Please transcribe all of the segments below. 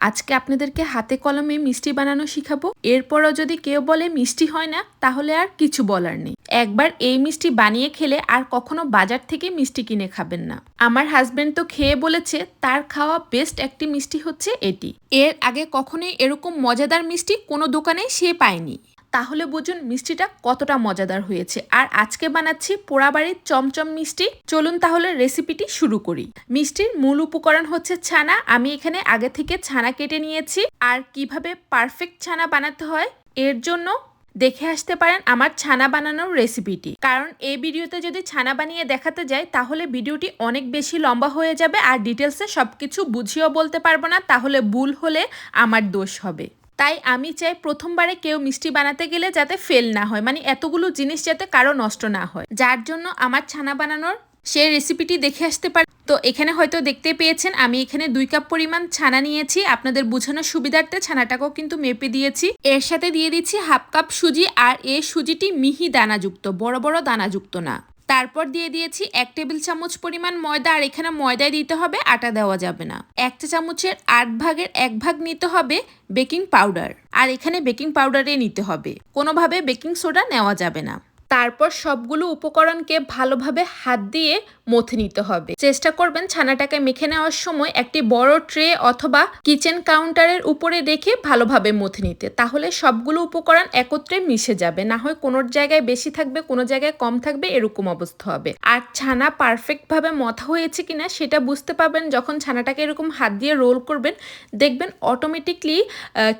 আজকে আপনাদেরকে হাতে কলমে মিষ্টি বানানো শিখাবো। এরপরও যদি কেউ বলে মিষ্টি হয় না, তাহলে আর কিছু বলার নেই। একবার এই মিষ্টি বানিয়ে খেলে আর কখনো বাজার থেকে মিষ্টি কিনে খাবেন না। আমার হাজবেন্ড তো খেয়ে বলেছে, তার খাওয়া বেস্ট একটি মিষ্টি হচ্ছে এটি। এর আগে কখনোই এরকম মজাদার মিষ্টি কোনো দোকানে সে পায়নি। তাহলে বুঝুন মিষ্টিটা কতটা মজাদার হয়েছে। আর আজকে বানাচ্ছি পোড়াবাড়ির চমচম মিষ্টি। চলুন তাহলে রেসিপিটি শুরু করি। মিষ্টির মূল উপকরণ হচ্ছে ছানা। আমি এখানে আগে থেকে ছানা কেটে নিয়েছি। আর কীভাবে পারফেক্ট ছানা বানাতে হয়, এর জন্য দেখে আসতে পারেন আমার ছানা বানানোর রেসিপিটি। কারণ এই ভিডিওতে যদি ছানা বানিয়ে দেখাতে যাই, তাহলে ভিডিওটি অনেক বেশি লম্বা হয়ে যাবে। আর ডিটেলসে সব কিছু বুঝিয়েও বলতে পারব না। তাহলে ভুল হলে আমার দোষ হবে। তাই আমি চাই প্রথমবারে কেউ মিষ্টি বানাতে গেলে যাতে ফেল না হয় মানে এতগুলো জিনিস যাতে কারও নষ্ট না হয়। যার জন্য আমার ছানা বানানোর সে রেসিপিটি দেখে আসতে পারে তো এখানে হয়তো দেখতে পেয়েছেন, আমি এখানে দুই কাপ পরিমাণ ছানা নিয়েছি। আপনাদের বোঝানোর সুবিধার্থে ছানাটাকেও কিন্তু মেপে দিয়েছি। এর সাথে দিয়ে দিচ্ছি হাফ কাপ সুজি, আর এই সুজিটি মিহি দানাযুক্ত, বড় বড় দানাযুক্ত না। তারপর দিয়ে দিয়েছি এক টেবিল চামচ পরিমাণ ময়দা, আর এখানে ময়দায় দিতে হবে আটা দেওয়া যাবে না। এক চা চামচের আট ভাগের এক ভাগ নিতে হবে বেকিং পাউডার, আর এখানে বেকিং পাউডারে নিতে হবে। কোনোভাবে বেকিং সোডা নেওয়া যাবে না। তারপর সবগুলো উপকরণকে ভালোভাবে হাত দিয়ে মথে নিতে হবে। চেষ্টা করবেন ছানাটাকে মেখে নেওয়ার সময় একটি বড় ট্রে অথবা কিচেন কাউন্টারের উপরে রেখে ভালোভাবে মথে নিতে। তাহলে সবগুলো উপকরণ একত্রে মিশে যাবে। না হয় কোনো জায়গায় বেশি থাকবে, কোনো জায়গায় কম থাকবে, এরকম অবস্থা হবে। আর ছানা পারফেক্টভাবে মথা হয়েছে কিনা সেটা বুঝতে পারবেন। যখন ছানাটাকে এরকম হাত দিয়ে রোল করবেন, দেখবেন অটোমেটিকলি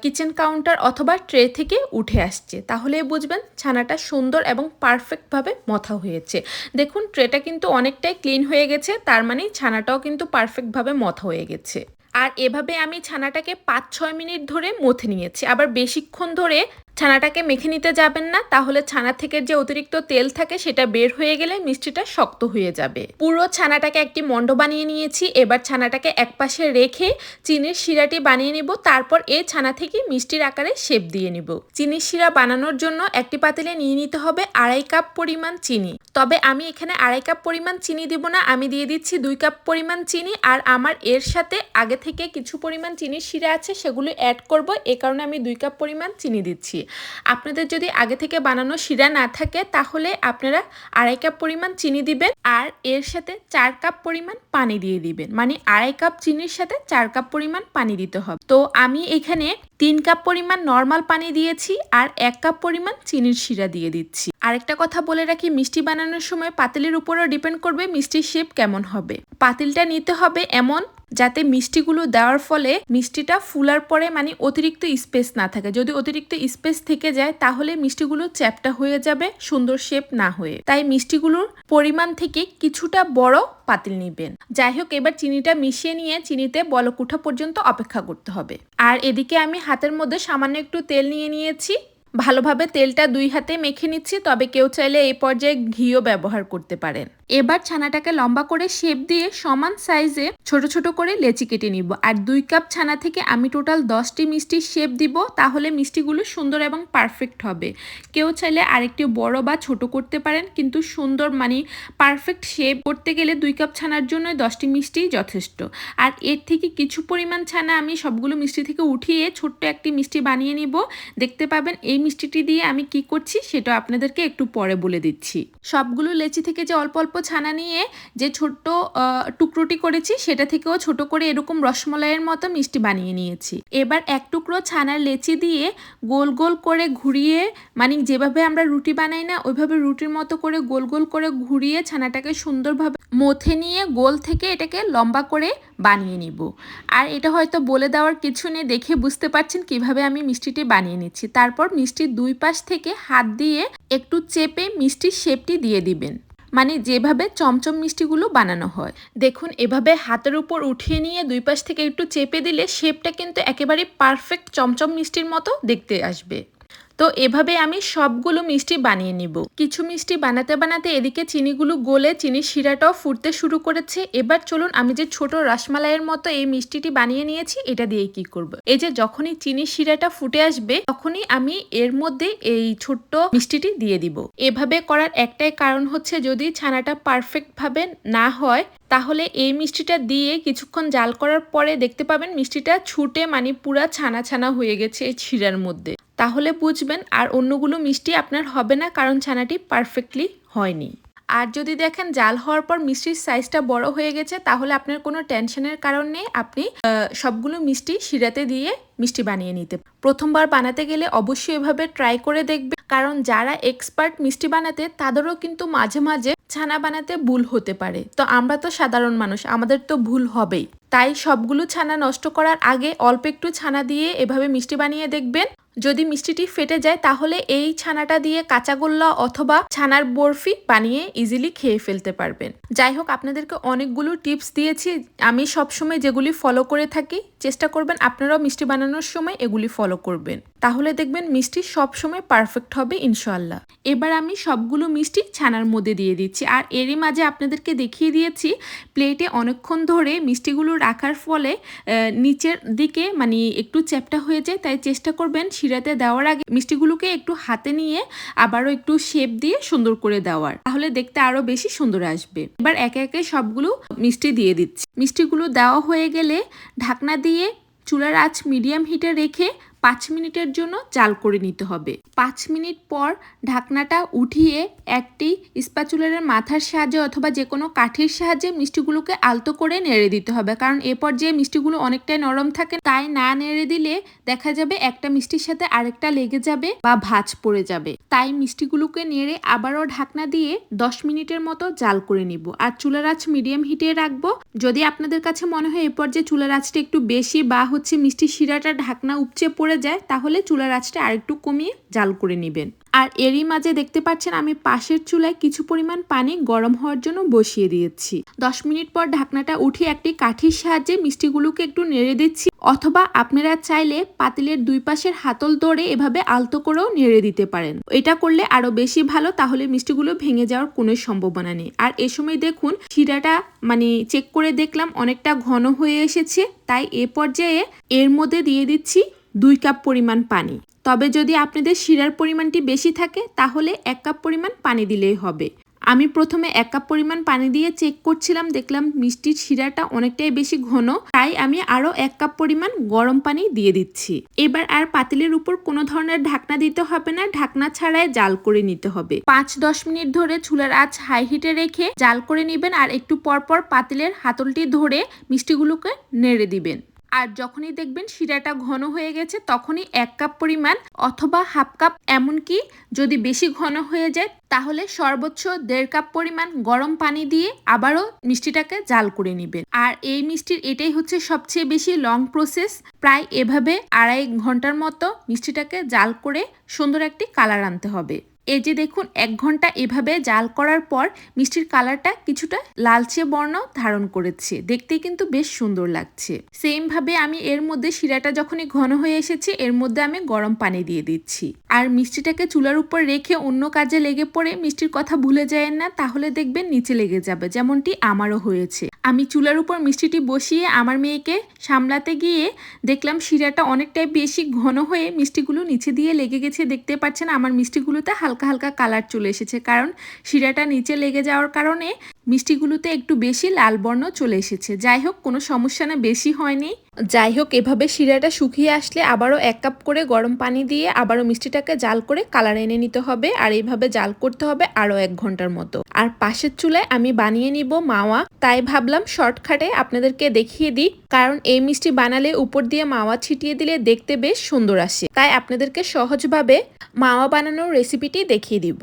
কিচেন কাউন্টার অথবা ট্রে থেকে উঠে আসছে। তাহলে বুঝবেন ছানাটা সুন্দর এবং পারফেক্টভাবে মথা হয়েছে। দেখুন ট্রেটা কিন্তু অনেকটাই ক্লিন হয়ে গেছে, তার মানে ছানাটাও কিন্তু পারফেক্টভাবে মথা হয়ে গেছে। আর এভাবে আমি ছানাটাকে পাঁচ ছয় মিনিট ধরে মথে নিয়েছি। আবার বেশিক্ষণ ধরে ছানাটাকে মেখে নিতে যাবেন না, তাহলে ছানা থেকে যে অতিরিক্ত তেল থাকে সেটা বের হয়ে গেলে মিষ্টিটা শক্ত হয়ে যাবে। পুরো ছানাটাকে একটি মন্ড বানিয়ে নিয়েছি, এবার ছানাটাকে একপাশে রেখে চিনির শিরাটি বানিয়ে নিব, তারপর এই ছানা থেকে মিষ্টির আকারে শেপ দিয়ে নিব। চিনির শিরা বানানোর জন্য একটি পাতিলে নিয়ে নিতে হবে আড়াই কাপ পরিমাণ চিনি। তবে আমি এখানে আড়াই কাপ পরিমাণ চিনি দিব না, আমি দিয়ে দিচ্ছি দুই কাপ পরিমাণ চিনি, আর আমার এর সাথে আগে থেকে কিছু পরিমাণ চিনির শিরা আছে, সেগুলো অ্যাড করব, এ কারণে আমি দুই কাপ পরিমাণ চিনি দিচ্ছি। আপনাদের যদি আগে থেকে বানানো শিরা না থাকে, তাহলে আপনারা আড়াই কাপ পরিমাণ চিনি দিবেন আর এর সাথে চার কাপ পরিমাণ পানি দিয়ে দিবেন। মানে আড়াই কাপ চিনির সাথে চার কাপ পরিমাণ পানি দিতে হবে। তো আমি এখানে তিন কাপ পরিমাণ নর্মাল পানি দিয়েছি আর এক কাপ পরিমাণ চিনির শিরা দিয়ে দিচ্ছি। আরেকটা কথা বলে রাখি, মিষ্টি বানানোর সময় পাতিলের উপরও ডিপেন্ড করবে মিষ্টির শেপ কেমন হবে। পাতিলটা নিতে হবে এমন যাতে মিষ্টিগুলো দেওয়ার ফলে মিষ্টিটা ফুলার পরে মানে অতিরিক্ত স্পেস না থাকে। যদি অতিরিক্ত স্পেস থেকে যায়, তাহলে মিষ্টিগুলো চ্যাপটা হয়ে যাবে, সুন্দর শেপ না হয়ে। তাই মিষ্টিগুলোর পরিমাণ থেকে কিছুটা বড় পাতিল নিবেন। যাই হোক, এবার চিনিটা মিশিয়ে নিয়ে চিনিতে বলকুঠা পর্যন্ত অপেক্ষা করতে হবে। আর এদিকে আমি হাতের মধ্যে সামান্য একটু তেল নিয়ে নিয়েছি। ভালোভাবে তেলটা দুই হাতে মেখে নিচ্ছি, তবে কেউ চাইলে এই পর্যায়ে ঘিও ব্যবহার করতে পারেন। এবার ছানাটাকে লম্বা করে শেপ দিয়ে সমান সাইজে ছোট ছোট করে লেচি কেটে নিব। আর দুই কাপ ছানা থেকে আমি টোটাল দশটি মিষ্টির শেপ দিব, তাহলে মিষ্টিগুলো সুন্দর এবং পারফেক্ট হবে। কেউ চাইলে আরেকটি বড় বা ছোট করতে পারেন, কিন্তু সুন্দর মানে পারফেক্ট শেপ করতে গেলে দুই কাপ ছানার জন্য দশটি মিষ্টি যথেষ্ট। আর এর থেকে কিছু পরিমাণ ছানা আমি সবগুলো মিষ্টি থেকে উঠিয়ে ছোট্ট একটি মিষ্টি বানিয়ে নিব। দেখতে পাবেন এই মিষ্টিটি দিয়ে আমি কি করছি সেটা আপনাদেরকে একটু পরে বলে দিচ্ছি। সবগুলো লেচি থেকে যে অল্প অল্প ছানা নিয়ে যে ছোট্ট টুকরোটি করেছি সেটা থেকেও ছোট করে এরকম রসমলাইয়ের মতো মিষ্টি বানিয়ে নিয়েছি। এবার এক টুকরো ছানার লেচি দিয়ে গোল গোল করে ঘুরিয়ে মানে যেভাবে আমরা রুটি বানাই না, ওইভাবে রুটির মতো করে গোল গোল করে ঘুরিয়ে ছানাটাকে সুন্দরভাবে মথে নিয়ে গোল থেকে এটাকে লম্বা করে বানিয়ে নিব। আর এটা হয়তো বলে দেওয়ার কিছু নেই, দেখে বুঝতে পারছেন কীভাবে আমি মিষ্টিটি বানিয়ে নিচ্ছি। তারপর মিষ্টির দুই পাশ থেকে হাত দিয়ে একটু চেপে মিষ্টির শেপটি দিয়ে দিবেন। মানে যেভাবে চমচম মিষ্টিগুলো বানানো হয়। দেখুন, এভাবে হাতের উপর উঠিয়ে নিয়ে দুই পাশ থেকে একটু চেপে দিলে শেপটা কিন্তু একেবারে পারফেক্ট চমচম মিষ্টির মতো দেখতে আসবে। তো এভাবে আমি সবগুলো মিষ্টি বানিয়ে নিব। কিছু মিষ্টি বানাতে বানাতে এদিকে চিনিগুলো গলে চিনির শিরাটাও ফুটতে শুরু করেছে। এবার চলুন আমি যে ছোট রসমালাইয়ের মতো এই মিষ্টিটি বানিয়ে নিয়েছি, এটা দিয়ে কি করব। এই যে যখনই চিনির শিরাটা ফুটে আসবে, তখনই আমি এর মধ্যে এই ছোট্ট মিষ্টিটি দিয়ে দিব। এভাবে করার একটাই কারণ হচ্ছে যদি ছানাটা পারফেক্ট ভাবে না হয় তাহলে এই মিষ্টিটা দিয়ে কিছুক্ষণ জাল করার পরে দেখতে পাবেন মিষ্টিটা ছুটে মানে পুরা ছানা ছানা হয়ে গেছে এই ছিঁড়ার মধ্যে। তাহলে বুঝবেন আর অন্যগুলো মিষ্টি আপনার হবে না কারণ ছানাটি পারফেক্টলি হয়নি। আর যদি দেখেন জাল হওয়ার পর মিষ্টির সাইজটা বড় হয়ে গেছে, তাহলে আপনার কোনো টেনশনের কারণ নেই। আপনি সবগুলো মিষ্টি শিরাতে দিয়ে মিষ্টি বানিয়ে নিতে প্রথমবার বানাতে গেলে অবশ্যই এভাবে ট্রাই করে দেখবে। কারণ যারা এক্সপার্ট মিষ্টি বানাতে, তাদেরও কিন্তু মাঝে মাঝে ছানা বানাতে ভুল হতে পারে। তো আমরা তো সাধারণ মানুষ, আমাদের তো ভুল হবেই। তাই সবগুলো ছানা নষ্ট করার আগে অল্প একটু ছানা দিয়ে এভাবে মিষ্টি বানিয়ে দেখবেন। যদি মিষ্টিটি ফেটে যায়, তাহলে এই ছানাটা দিয়ে কাঁচাগোল্লা অথবা ছানার বরফি বানিয়ে ইজিলি খেয়ে ফেলতে পারবেন। যাই হোক আপনাদেরকে অনেকগুলো টিপস দিয়েছি। আমি সবসময় যেগুলি ফলো করে থাকি, চেষ্টা করবেন আপনারাও মিষ্টি বানানোর সময় এগুলি ফলো করবেন। তাহলে দেখবেন মিষ্টি সবসময় পারফেক্ট হবে ইনশাল্লাহ এবার আমি সবগুলো মিষ্টি ছানার মধ্যে দিয়ে দিচ্ছি। আর এরই মাঝে আপনাদেরকে দেখিয়ে দিয়েছি প্লেটে অনেকক্ষণ ধরে মিষ্টিগুলো রাখার ফলে নিচের দিকে মানে একটু চ্যাপটা হয়ে যায়, তাই চেষ্টা করবেন শিরাতে দেওয়ার আগে মিষ্টিগুলোকে একটু হাতে নিয়ে আবারও একটু শেপ দিয়ে সুন্দর করে দেওয়ার, তাহলে দেখতে আরও বেশি সুন্দর আসবে। এবার একে একে সবগুলো মিষ্টি দিয়ে দিচ্ছি। মিষ্টিগুলো দেওয়া হয়ে গেলে ঢাকনা দিয়ে চুলার আঁচ মিডিয়াম হিটে রেখে পাঁচ মিনিটের জন্য জাল করে নিতে হবে। পাঁচ মিনিট পর ঢাকনাটা উঠিয়ে একটি স্প্যাচুলারের মাথার সাহায্যে অথবা যে কোনো কাঠির সাহায্যে মিষ্টিগুলোকে আলতো করে নেড়ে দিতে হবে। কারণ এ পর্যায়ে মিষ্টিগুলো অনেকটাই নরম থাকে, তাই না নেড়ে দিলে দেখা যাবে একটা মিষ্টির সাথে আরেকটা লেগে যাবে বা ভাজ পড়ে যাবে। তাই মিষ্টিগুলোকে নেড়ে আবারও ঢাকনা দিয়ে দশ মিনিটের মতো জাল করে নিব। আর চুলার আঁচ মিডিয়াম হিটে রাখব। যদি আপনাদের কাছে মনে হয় এ পর্যায়ে চুলার আঁচটা একটু বেশি বা হচ্ছে মিষ্টি শিরাটা ঢাকনা উপচে পড়ে যায়, তাহলে চুলার আঁচটা আরেকটু কমিয়ে জাল করে নেবেন। আর এরই মাঝে দেখতে পাচ্ছেন আমি পাশের চুলায় কিছু পরিমাণ পানি গরম হওয়ার জন্য বসিয়ে দিয়েছি। দশ মিনিট পর ঢাকনাটা উঠে একটি কাঠির সাহায্যে মিষ্টিগুলোকে একটু নেড়ে দিচ্ছি, অথবা আপনারা চাইলে পাতিলের দুই পাশের হাতল ধরে এভাবে আলতো করেও নেড়ে দিতে পারেন। এটা করলে আরও বেশি ভালো, তাহলে মিষ্টিগুলো ভেঙে যাওয়ার কোনো সম্ভাবনা নেই। আর এ সময় দেখুন, শিরাটা মানে চেক করে দেখলাম অনেকটা ঘন হয়ে এসেছে, তাই এ পর্যায়ে এর মধ্যে দিয়ে দিচ্ছি দুই কাপ পরিমাণ পানি। তবে যদি আপনাদের শিরার পরিমাণটি বেশি থাকে, তাহলে এক কাপ পরিমাণ পানি দিলেই হবে। আমি প্রথমে এক কাপ পরিমাণ পানি দিয়ে চেক করছিলাম, দেখলাম মিষ্টির শিরাটা অনেকটাই বেশি ঘন, তাই আমি আরও এক কাপ পরিমাণ গরম পানি দিয়ে দিচ্ছি। এবার আর পাতিলের উপর কোনো ধরনের ঢাকনা দিতে হবে না, ঢাকনা ছাড়াই জাল করে নিতে হবে। পাঁচ দশ মিনিট ধরে চুলার আঁচ হাই হিটে রেখে জাল করে নেবেন আর একটু পরপর পাতিলের হাতলটি ধরে মিষ্টিগুলোকে নেড়ে দিবেন। আর যখনই দেখবেন শিরাটা ঘন হয়ে গেছে, তখনই এক কাপ পরিমাণ অথবা হাফ কাপ এমনকি যদি বেশি ঘন হয়ে যায়, তাহলে সর্বোচ্চ দেড় কাপ পরিমাণ গরম পানি দিয়ে আবারও মিষ্টিটাকে জাল করে নেবেন। আর এই মিষ্টির এটাই হচ্ছে সবচেয়ে বেশি লং প্রসেস প্রায় এভাবে আড়াই ঘণ্টার মতো মিষ্টিটাকে জাল করে সুন্দর একটি কালার আনতে হবে। এই যে দেখুন, এক ঘণ্টা এভাবে জাল করার পর মিষ্টির কালারটা কিছুটা লালচে বর্ণ ধারণ করেছে। দেখতে কিন্তু বেশ সুন্দর লাগছে। সেম ভাবে আমি এর মধ্যে শিরাটা যখনই ঘন হয়ে এসেছে, এর মধ্যে আমি গরম পানি দিয়ে দিচ্ছি। আর মিষ্টিটাকে চুলার উপর রেখে অন্য কাজে লেগে পড়ে মিষ্টির কথা ভুলে যায় না, তাহলে দেখবেন নিচে লেগে যাবে, যেমনটি আমারও হয়েছে। আমি চুলার উপর মিষ্টিটি বসিয়ে আমার মেয়েকে সামলাতে গিয়ে দেখলাম শিরাটা অনেকটাই বেশি ঘন হয়ে মিষ্টিগুলো নিচে দিয়ে লেগে গেছে। দেখতে পাচ্ছেন আমার মিষ্টিগুলোতে হালকা হালকা হালকা কালার চলে এসেছে। কারণ শিরাটা নিচে লেগে যাওয়ার কারণে মিষ্টিগুলোতে একটু বেশি লাল বর্ণ চলে এসেছে। যাই হোক, কোনো সমস্যা না, বেশি হয়নি। যাই হোক, এভাবে শিরাটা শুকিয়ে আসলে আবারও এক কাপ করে গরম পানি দিয়ে আবারও মিষ্টিটাকে জাল করে কালার এনে নিতে হবে আর এইভাবে জাল করতে হবে আরও এক ঘণ্টার মতো। আর পাশের চুলায় আমি বানিয়ে নিব মাওয়া। তাই ভাবলাম শর্টকাটে আপনাদেরকে দেখিয়ে দিই, কারণ এই মিষ্টি বানালে উপর দিয়ে মাওয়া ছিটিয়ে দিলে দেখতে বেশ সুন্দর আসে। তাই আপনাদেরকে সহজভাবে মাওয়া বানানোর রেসিপিটি দেখিয়ে দিব।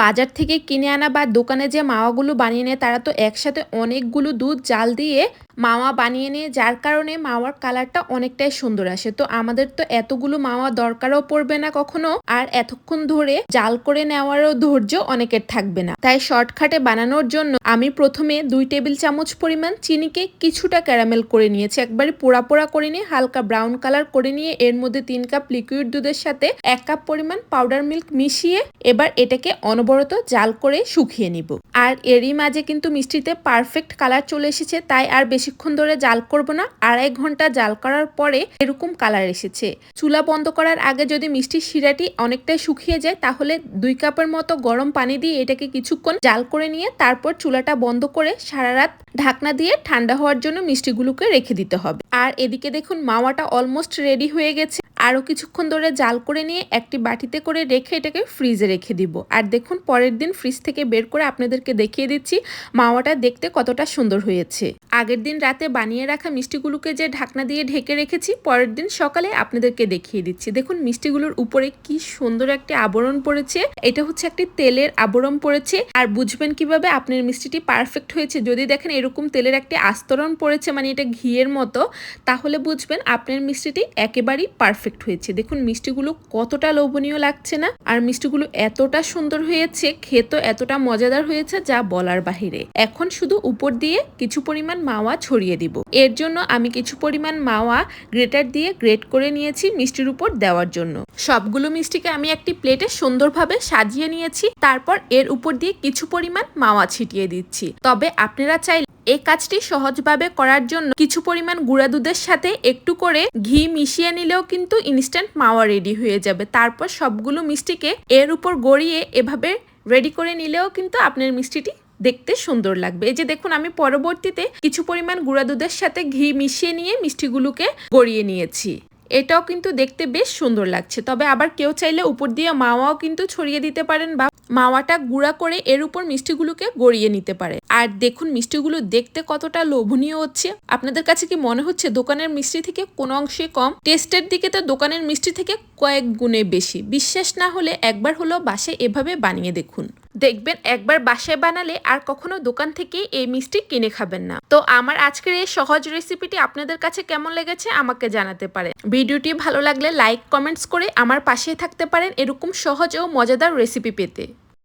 বাজার থেকে কিনে আনা বা দোকানে যে মাওয়াগুলো বানিয়ে নেয় তারা তো একসাথে অনেকগুলো দুধ, জাল দিয়ে মাওয়া বানিয়ে নিয়ে, যার কারণে মাওয়ার কালারটা অনেকটাই সুন্দর আসে। তো আমাদের তো এতগুলো মাওয়া দরকারও পড়বে না কখনো, আর এতক্ষণ ধরে জাল করে নেওয়ারও ধৈর্য অনেকের থাকবে না। তাই শর্টকাটে বানানোর জন্য আমি প্রথমে দুই টেবিল চামচ পরিমাণ চিনিকে কিছুটা ক্যারামেল করে নিয়েছি। একবারে পোড়া পোড়া করে নিয়ে, হালকা ব্রাউন কালার করে নিয়ে, এর মধ্যে তিন কাপ লিকুইড দুধের সাথে এক কাপ পরিমাণ পাউডার মিল্ক মিশিয়ে, এবার এটাকে অনবরত জাল করে শুকিয়ে নিব। আর এরই মাঝে কিন্তু কিন্তু মিষ্টিতে পারফেক্ট কালার চলে এসেছে, তাই আর বেশিক্ষণ ধরে জাল করব না। আড়াই ঘণ্টা জাল করার পরে এরকম কালার এসেছে। চুলা বন্ধ করার আগে যদি মিষ্টির শিরাটি অনেকটাই শুকিয়ে যায়, তাহলে দুই কাপের মতো গরম পানি দিয়ে এটাকে কিছুক্ষণ জাল করে নিয়ে তারপর চুলাটা বন্ধ করে সারা রাত ঢাকনা দিয়ে ঠান্ডা হওয়ার জন্য মিষ্টিগুলোকে রেখে দিতে হবে। আর এদিকে দেখুন মাওয়াটা অলমোস্ট রেডি হয়ে গেছে। আরও কিছুক্ষণ ধরে জাল করে নিয়ে একটি বাটিতে করে রেখে এটাকে ফ্রিজে রেখে দিব। আর দেখুন, পরের দিন ফ্রিজ থেকে বের করে আপনাদেরকে দেখিয়ে দিচ্ছি মাওয়াটা দেখতে কতটা সুন্দর হয়েছে। আগের দিন রাতে বানিয়ে রাখা মিষ্টিগুলোকে যে ঢাকনা দিয়ে ঢেকে রেখেছি, পরের দিন সকালে আপনাদেরকে দেখিয়ে দিচ্ছি। দেখুন, মিষ্টিগুলোর উপরে কি সুন্দর একটি আবরণ পড়েছে। এটা হচ্ছে একটি তেলের আবরণ পড়েছে। আর বুঝবেন কীভাবে আপনার মিষ্টিটি পারফেক্ট হয়েছে। যদি দেখেন এরকম তেলের একটি আস্তরণ পড়েছে মানে এটা ঘিয়ের মতো, তাহলে বুঝবেন আপনার মিষ্টিটি একেবারেই পারফেক্ট হয়েছে। দেখুন, মিষ্টিগুলো কতটা লোভনীয় লাগছে না? আর মিষ্টিগুলো এতটা সুন্দর হয়েছে, খেতে এতটা মজাদার হয়েছে যা বলার বাহিরে। এখন শুধু উপর দিয়ে কিছু পরিমাণ মাওয়া ছড়িয়ে দিব। এর জন্য আমি কিছু পরিমাণ মাওয়া গ্রেটার দিয়ে গ্রেট করে নিয়েছি মিষ্টির উপর দেওয়ার জন্য। সবগুলো মিষ্টিকে আমি একটি প্লেটে সুন্দরভাবে সাজিয়ে নিয়েছি, তারপর এর উপর দিয়ে কিছু পরিমাণ মাওয়া ছিটিয়ে দিচ্ছি। তবে আপনারা চাইলে এই কাজটি সহজভাবে করার জন্য কিছু পরিমাণ গুঁড়া দুধের সাথে একটু করে ঘি মিশিয়ে নিলেও কিন্তু ইনস্ট্যান্ট মাওয়া রেডি হয়ে যাবে। তারপর সবগুলো মিষ্টিকে এর উপর গড়িয়ে এভাবে রেডি করে নিলেও কিন্তু আপনার মিষ্টিটি দেখতে সুন্দর লাগবে। এই যে দেখুন, আমি পরবর্তীতে কিছু পরিমাণ গুঁড়া দুধের সাথে ঘি মিশিয়ে নিয়ে মিষ্টিগুলোকে গড়িয়ে নিয়েছি। এটাও কিন্তু দেখতে বেশ সুন্দর লাগছে। তবে আবার কেউ চাইলে উপর দিয়ে মাওয়াও কিন্তু ছড়িয়ে দিতে পারেন বা মাওয়াটা গুঁড়া করে এর উপর মিষ্টিগুলোকে গড়িয়ে নিতে পারে। আর দেখুন, মিষ্টিগুলো দেখতে কতটা লোভনীয় হচ্ছে। আপনাদের কাছে কি মনে হচ্ছে দোকানের মিষ্টি থেকে কোনো অংশে কম? টেস্টের দিকে তো দোকানের মিষ্টি থেকে কয়েক গুণে বেশি। বিশ্বাস না হলে একবার হলো বাসে এভাবে বানিয়ে দেখুন। দেখবেন একবার বাসায় বানালে আর কখনো দোকান থেকে এই মিষ্টি কিনে খাবেন না। তো আমার আজকের এই সহজ রেসিপিটি আপনাদের কাছে কেমন লেগেছে আমাকে জানাতে পারেন। ভিডিওটি ভালো লাগলে লাইক কমেন্টস করে আমার পাশেই থাকতে পারেন এরকম সহজ ও মজাদার রেসিপি পেতে।